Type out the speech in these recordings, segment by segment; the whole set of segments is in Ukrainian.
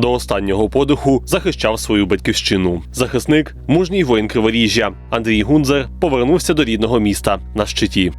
До останнього подиху захищав свою батьківщину. Захисник, мужній воїн Криворіжжя Андрій Гунзер повернувся до рідного міста на щиті.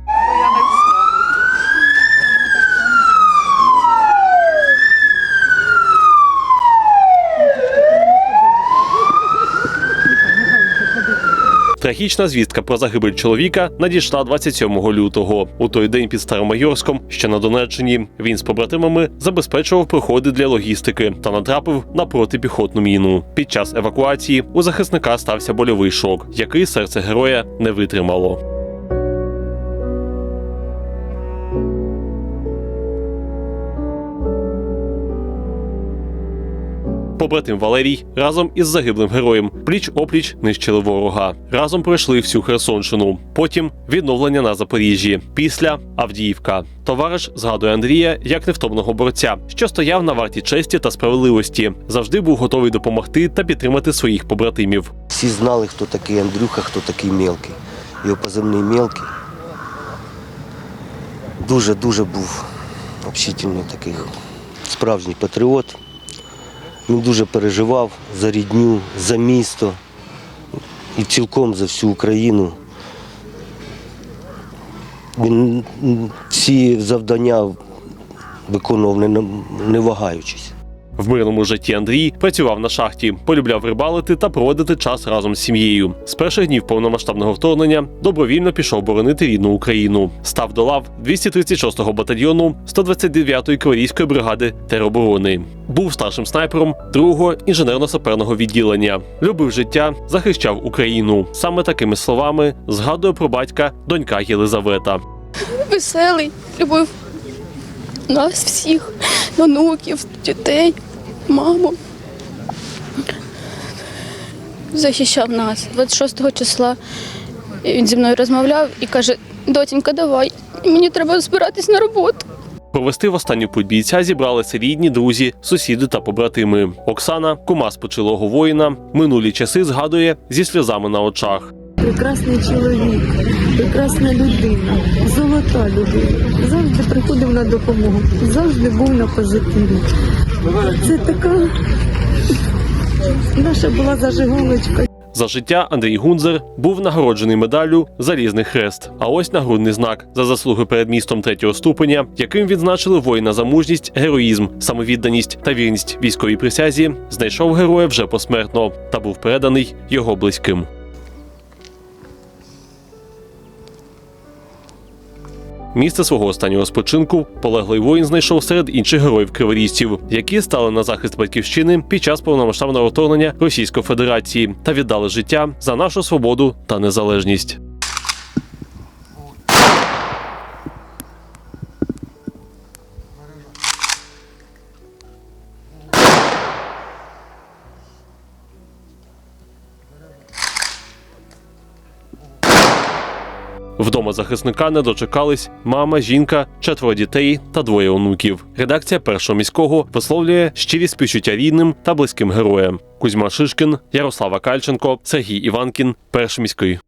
Трагічна звістка про загибель чоловіка надійшла 27 лютого. У той день під Старомайорськом, що на Донеччині, він з побратимами забезпечував проходи для логістики та натрапив на протипіхотну міну. Під час евакуації у захисника стався больовий шок, який серце героя не витримало. Побратим Валерій разом із загиблим героєм пліч опліч нищили ворога. Разом пройшли всю Херсонщину. Потім відновлення на Запоріжжі. Після Авдіївка. Товариш згадує Андрія як невтомного борця, що стояв на варті честі та справедливості. Завжди був готовий допомогти та підтримати своїх побратимів. Всі знали, хто такий Андрюха, хто такий мелкий. Його позивний мелкий. Дуже-дуже був общительний такий справжній патріот. Він дуже переживав за рідню, за місто і цілком за всю Україну. Він всі завдання виконував не вагаючись. В мирному житті Андрій працював на шахті, полюбляв рибалити та проводити час разом з сім'єю. З перших днів повномасштабного вторгнення добровільно пішов боронити рідну Україну. Став до лав 236-го батальйону 129-ї кавалерійської бригади тероборони. Був старшим снайпером 2-го інженерно-саперного відділення. Любив життя, захищав Україну. Саме такими словами згадує про батька донька Єлизавета. веселий, любив нас всіх, онуків, дітей, маму. Захищав нас. 26 числа він зі мною розмовляв і каже: Дотінька, давай, мені треба збиратись на роботу. Провести в останню путь бійця зібралися рідні, друзі, сусіди та побратими. Оксана, кума спочилого воїна, минулі часи згадує зі сльозами на очах. прекрасний чоловік, прекрасна людина, золота людина. Завжди приходив на допомогу, завжди був на позитиві. Це така наша була зажигалочка. За життя Андрій Гунзер був нагороджений медаллю Залізний хрест. А ось нагрудний знак за заслуги перед містом третього ступеня, яким відзначили воїна за мужність, героїзм, самовідданість та вірність військовій присязі, знайшов героя вже посмертно та був переданий його близьким. Місце свого останнього спочинку полеглий воїн знайшов серед інших героїв криворістів, які стали на захист батьківщини під час повномасштабного вторгнення Російської Федерації та віддали життя за нашу свободу та незалежність. Вдома захисника не дочекались мама, жінка, четверо дітей та двоє онуків. Редакція першого міського висловлює щирі співчуття рідним та близьким героям. Кузьма Шишкін, Ярослава Кальченко, Сергій Іванкін, перший міський.